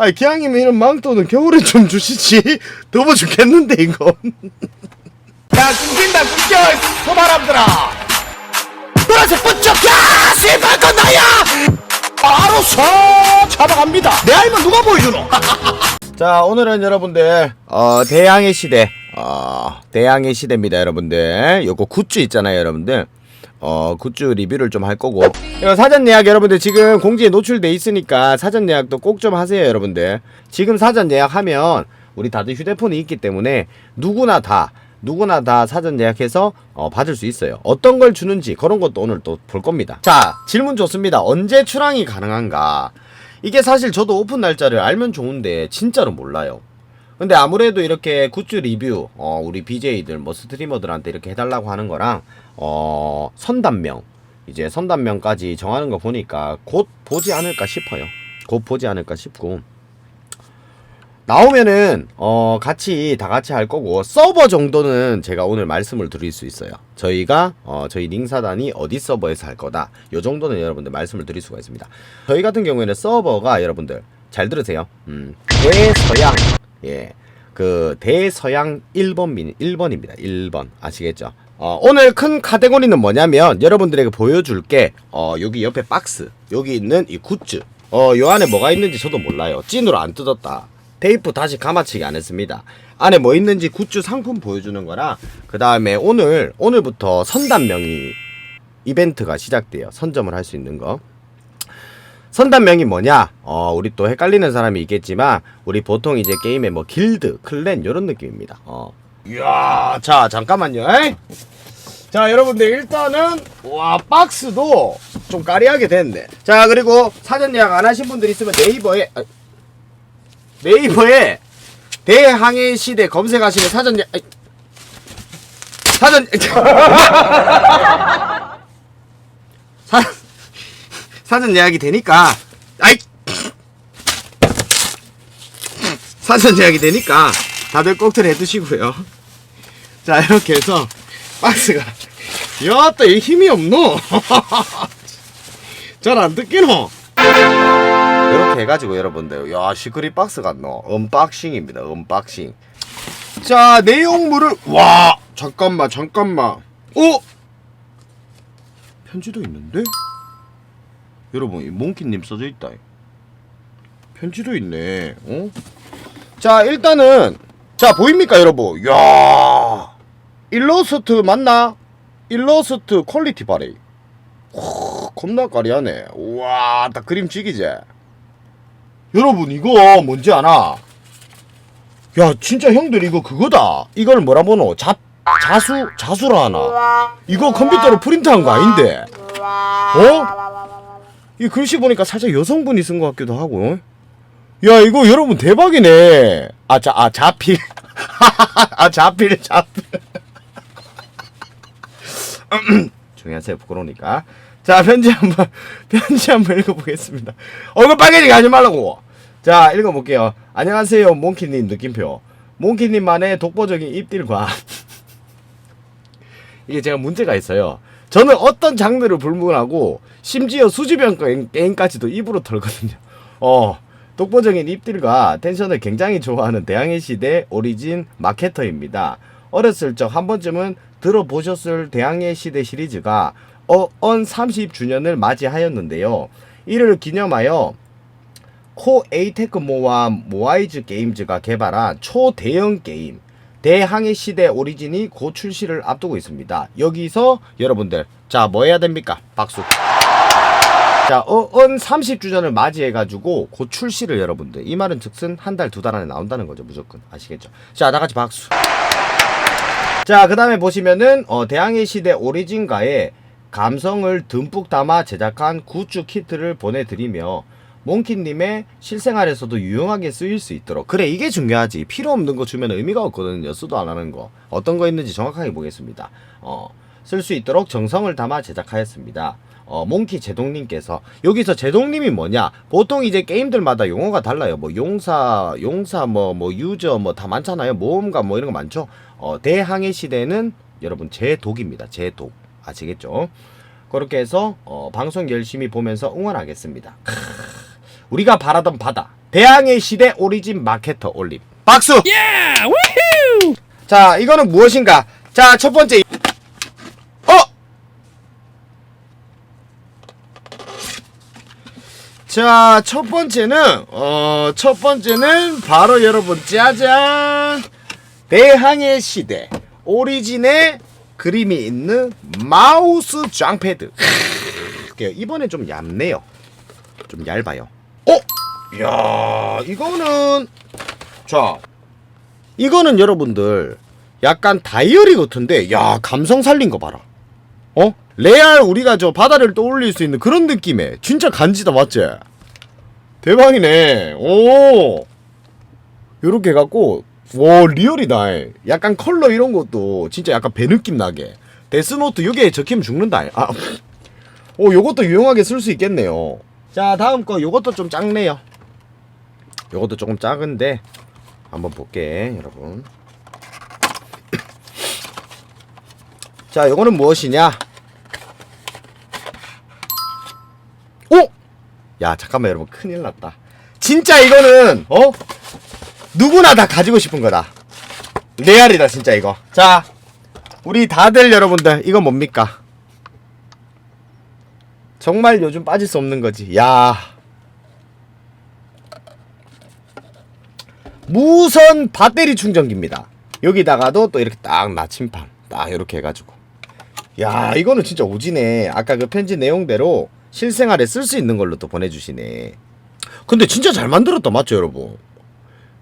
아니 기왕이면 이런 망토는 겨울에 좀 주시지. 더워 죽겠는데 이거 야 끊긴다 끊겨 소바람들아. 그래서 번쩍 야 씨발 건 나야. 바로 서 잡아갑니다. 내 알면 누가 보여주노? 자 오늘은 여러분들 어 대항해 시대. 어 대항해 시대입니다 여러분들. 요거 굿즈 있잖아요 여러분들 어 굿즈 리뷰를 좀 할 거고. 사전 예약 여러분들 지금 공지에 노출돼 있으니까 사전 예약도 꼭 좀 하세요 여러분들. 지금 사전 예약하면 우리 다들 휴대폰이 있기 때문에 누구나 다 누구나 다 사전 예약해서 어, 받을 수 있어요. 어떤 걸 주는지 그런 것도 오늘 또 볼 겁니다. 자 질문 좋습니다. 언제 출항이 가능한가? 이게 사실 저도 오픈 날짜를 알면 좋은데 진짜로 몰라요. 근데 아무래도 이렇게 굿즈 리뷰 어 우리 BJ들 뭐 스트리머들한테 이렇게 해달라고 하는 거랑 어 선단명 이제 선단명까지 정하는 거 보니까 곧 보지 않을까 싶어요 곧 보지 않을까 싶고 나오면은 어 같이 다 같이 할 거고 서버 정도는 제가 오늘 말씀을 드릴 수 있어요. 저희가 어 저희 링사단이 어디 서버에서 할 거다. 요 정도는 여러분들 말씀을 드릴 수가 있습니다. 저희 같은 경우에는 서버가 여러분들 잘 들으세요. 음. 대서양 예. 그 대서양 1번 민 1번입니다. 1번. 아시겠죠? 어, 오늘 큰 카테고리는 뭐냐면 여러분들에게 보여줄 게 어, 여기 옆에 박스 여기 있는 이 굿즈 어, 요 안에 뭐가 있는지 저도 몰라요. 찐으로 안 뜯었다. 테이프 다시 감아치기 안 했습니다. 안에 뭐 있는지 굿즈 상품 보여주는 거랑 그 다음에 오늘 오늘부터 선단명이 이벤트가 시작돼요. 선점을 할 수 있는 거. 선단명이 뭐냐? 어, 우리 또 헷갈리는 사람이 있겠지만 우리 보통 이제 게임에 뭐 길드, 클랜 이런 느낌입니다. 어. 이야, 자 잠깐만요. 에이? 자 여러분들 일단은 와 박스도 좀 까리하게 됐네. 자 그리고 사전 예약 안 하신 분들 있으면 네이버에 아, 네이버에 대항해 시대 검색하시면 사전 예 아이, 사전 사, 사전 예약이 되니까 아이 사전 예약이 되니까 다들 꼭들 해두시고요. 자 이렇게 해서 박스가. 이 힘이 없노? 잘안 뜯기노? 이렇게 해가지고 여러분들 야 시크릿 박스 같노 언박싱입니다 언박싱. 자 내용물을 와 잠깐만 잠깐만. 어? 편지도 있는데? 여러분 이 몽키님 써져 있다. 편지도 있네 어? 자 일단은 자 보입니까 여러분? 야. 일러스트 맞나? 일러스트 퀄리티 오, 겁나 까리하네. 우와 딱 그림 찍이지. 여러분 이거 뭔지 아나? 야 진짜 형들 이거 그거다. 이걸 뭐라 보노 자, 자수 자수라 하나. 이거 컴퓨터로 프린트한 거 아닌데. 어? 이 글씨 보니까 살짝 여성분이 쓴 것 같기도 하고. 야 이거 여러분 대박이네 아 자 아 자필. 아 자필 자필. 조용히 하세요 부끄러우니까. 자 편지 한 번 편지 한 번 읽어보겠습니다. 얼굴 빨개지게 하지 말라고. 자 읽어볼게요. 안녕하세요 몽키님 느낌표. 몽키님만의 독보적인 입딜과 이게 제가 문제가 있어요. 저는 어떤 장르를 불문하고 심지어 게임- 게임까지도 입으로 털거든요. 어 독보적인 입딜과 텐션을 굉장히 좋아하는 대항해 시대 오리진 마케터입니다. 어렸을 적 한 번쯤은 들어보셨을 대항해 시대 시리즈가 어, 언 30주년을 맞이하였는데요. 이를 기념하여 코 에이테크모와 모아이즈 게임즈가 개발한 초대형 게임 대항해 시대 오리진이 곧 출시를 앞두고 있습니다. 여기서 여러분들 자 뭐 해야 됩니까? 박수. 자, 어, 언 30주년을 맞이해가지고 곧 출시를 여러분들. 이 말은 즉슨 한 달, 두 달 안에 나온다는 거죠, 무조건. 아시겠죠? 자, 나같이 박수. 자, 그 다음에 보시면은, 어, 대항해 시대 오리진가에 감성을 듬뿍 담아 제작한 굿즈 키트를 보내드리며, 몽키님의 실생활에서도 유용하게 쓰일 수 있도록. 그래, 이게 중요하지. 필요 없는 거 주면 의미가 없거든요. 쓰도 안 하는 거. 어떤 거 있는지 정확하게 보겠습니다. 어, 쓸 수 있도록 정성을 담아 제작하였습니다. 어, 몽키 제동님께서 여기서 제동님이 뭐냐? 보통 이제 게임들마다 용어가 달라요. 뭐 용사, 용사, 뭐뭐 유저 뭐 다 많잖아요. 모험가 뭐 이런 거 많죠. 어, 대항해 시대는 여러분 제독입니다. 제독 아시겠죠? 그렇게 해서 어, 방송 열심히 보면서 응원하겠습니다. 크, 우리가 바라던 바다 대항해 시대 오리진 마케터 올림. 박수! 자, 이거는 무엇인가? 자, 첫 번째. 자, 첫 번째는, 어, 첫 번째는 바로 여러분, 짜잔! 대항해 시대 오리진의 그림이 있는 마우스 장패드. 이번엔 좀 얇네요. 좀 얇아요. 어? 야, 이거는 자, 이거는 여러분들 약간 다이어리 같은데 야, 감성 살린 거 봐라. 어? 레알 우리가 저 바다를 떠올릴 수 있는 그런 느낌의 진짜 간지다 맞지? 대박이네. 오. 요렇게 해갖고 와 리얼이다. 약간 컬러 이런 것도 진짜 약간 배 느낌 나게. 데스노트 요게 적히면 죽는다. 아, 오 요것도 유용하게 쓸 수 있겠네요. 자 다음 거 요것도 좀 작네요. 요것도 조금 작은데 한번 볼게 여러분. 자 요거는 무엇이냐? 오! 야 잠깐만 여러분 큰일 났다. 진짜 이거는 어? 누구나 다 가지고 싶은 거다. 레알이다 진짜 이거. 자, 우리 다들 여러분들 이거 뭡니까? 정말 요즘 빠질 수 없는 거지. 야. 무선 배터리 충전기입니다. 여기다가도 또 이렇게 딱 나침판 딱 이렇게 해가지고. 야 이거는 진짜 오지네. 아까 그 편지 내용대로 실생활에 쓸 수 있는 걸로 또 보내주시네. 근데 진짜 잘 만들었다 맞죠 여러분?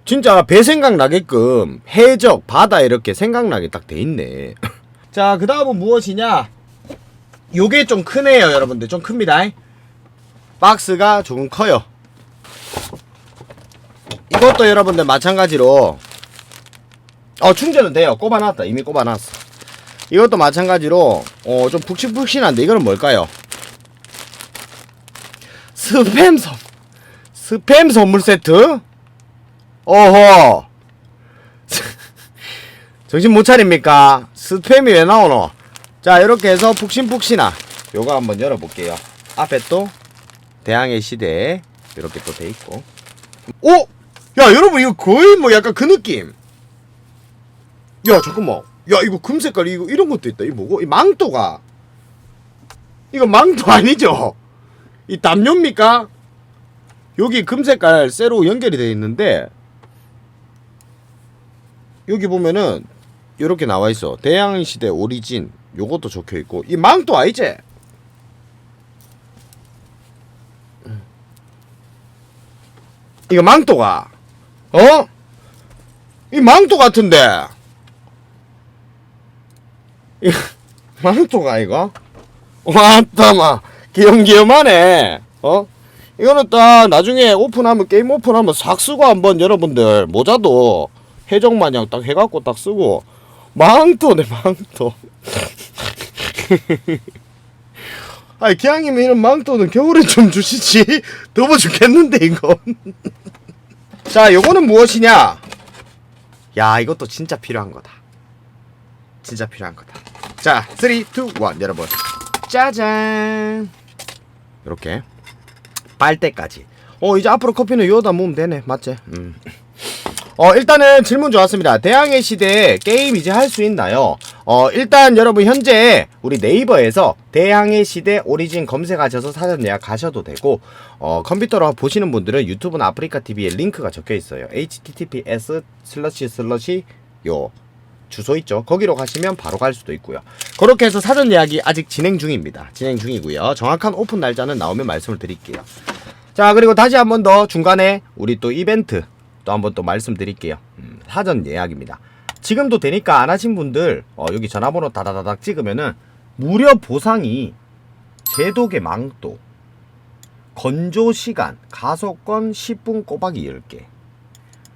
진짜 배 생각 나게끔 해적 바다 이렇게 생각나게 딱 돼 있네. 자, 그 다음은 무엇이냐? 요게 좀 크네요, 여러분들. 좀 큽니다. 박스가 조금 커요. 이것도 여러분들 마찬가지로 어 충전은 돼요. 꼽아놨다. 이미 꼽아놨어. 이것도 마찬가지로 어좀 푹신푹신한데 이거는 뭘까요? 스팸 선 스팸 선물 세트? 어허. 정신 못 차립니까? 스팸이 왜 나오노? 자, 이렇게 해서 푹신푹신한 요거 한번 열어볼게요. 앞에 또 대항해 시대 이렇게 또 돼 있고. 오! 야, 여러분 이거 거의 뭐 약간 그 느낌. 야, 잠깐만. 야, 이거 금 색깔 이거 이런 것도 있다. 이 뭐고? 이 망토가. 이거 망토 아니죠? 이 담요입니까? 여기 금 색깔 쇠로 연결이 되어 있는데 여기 보면은 이렇게 나와 있어. 대양 시대 오리진 요것도 적혀 있고 이 망토 아니지? 이거 망토가 어? 이 망토 같은데 이 망토가 이거? 왔다마 귀염귀염하네. 어? 이거는 딱 나중에 오픈하면 게임 오픈하면 싹 쓰고 한번 여러분들 모자도 해적 마냥 딱 해갖고 딱 쓰고. 망토네 망토. 아니 기왕이면 이런 망토는 겨울에 좀 주시지. 더워 죽겠는데 이건 자 요거는 무엇이냐? 야 이것도 진짜 필요한 거다. 진짜 필요한 거다. 자 3, 2, 1 여러분 짜잔. 이렇게. 빨대까지. 어 이제 앞으로 커피는 요다 모으면 되네. 맞지? 음. 어 일단은 질문 좋았습니다. 대항해 시대 게임 이제 할 수 있나요? 어 일단 여러분 현재 우리 네이버에서 대항해 시대 오리진 검색하셔서 사전 예약하셔도 되고 어 컴퓨터로 보시는 분들은 유튜브나 아프리카 TV에 링크가 적혀 있어요. https 슬러시 슬러시 요 주소 있죠. 거기로 가시면 바로 갈 수도 있고요. 그렇게 해서 사전 예약이 아직 진행 중입니다. 진행 중이고요. 정확한 오픈 날짜는 나오면 말씀을 드릴게요. 자, 그리고 다시 한 번 더 중간에 우리 또 이벤트 또 한 번 또 말씀드릴게요. 음, 사전 예약입니다. 지금도 되니까 안 하신 분들 어, 여기 전화번호 다다다닥 찍으면은 무료 보상이 제독의 망토 건조 시간 가속권 10분 꼬박이 10개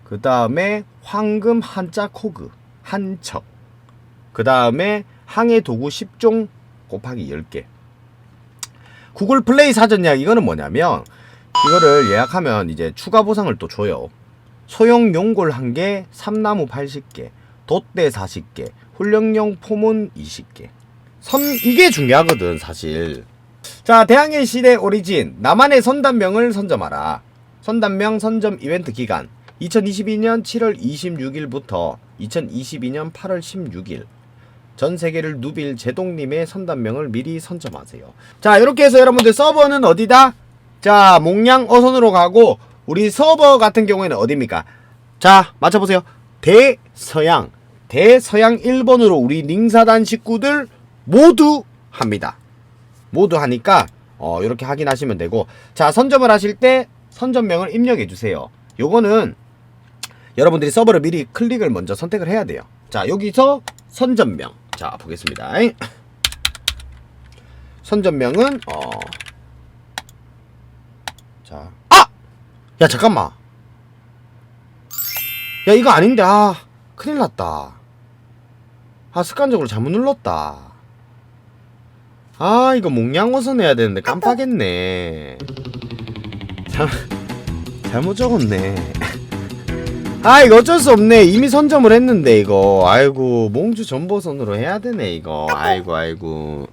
그 다음에 황금 한자 코그 한 척. 그 다음에 항해 도구 10종 곱하기 10개. 구글 플레이 사전 예약 이거는 뭐냐면 이거를 예약하면 이제 추가 보상을 또 줘요. 소형 용골 1개, 삼나무 80개, 돛대 40개, 훈련용 포문 20개. 선 이게 중요하거든 사실. 자 대항해 시대 오리진 나만의 선단명을 선점하라. 선단명 선점 이벤트 기간 2022년 7월 26일부터 2022년 8월 16일 전 세계를 누빌 제동님의 선단명을 미리 선점하세요. 자, 이렇게 해서 여러분들 서버는 어디다? 자, 몽양 어선으로 가고 우리 서버 같은 경우에는 어디입니까? 자, 맞춰보세요. 대서양, 대서양 1번으로 우리 닝사단 식구들 모두 합니다. 모두 하니까 어, 이렇게 확인하시면 되고 자, 선점을 하실 때 선점명을 입력해 주세요. 요거는 여러분들이 서버를 미리 클릭을 먼저 선택을 해야 돼요. 자, 여기서 선점명. 자, 보겠습니다. 선점명은 어 자. 아! 야, 잠깐만. 야, 이거 아닌데. 아, 큰일 났다. 아, 습관적으로 잘못 눌렀다. 아, 이거 몽양어선 해야 되는데 깜빡했네. 잘, 잘못 적었네. 아 이거 어쩔 수 없네. 이미 선점을 했는데 이거. 아이고 몽주 전보선으로 해야 되네 이거. 아이고 아이고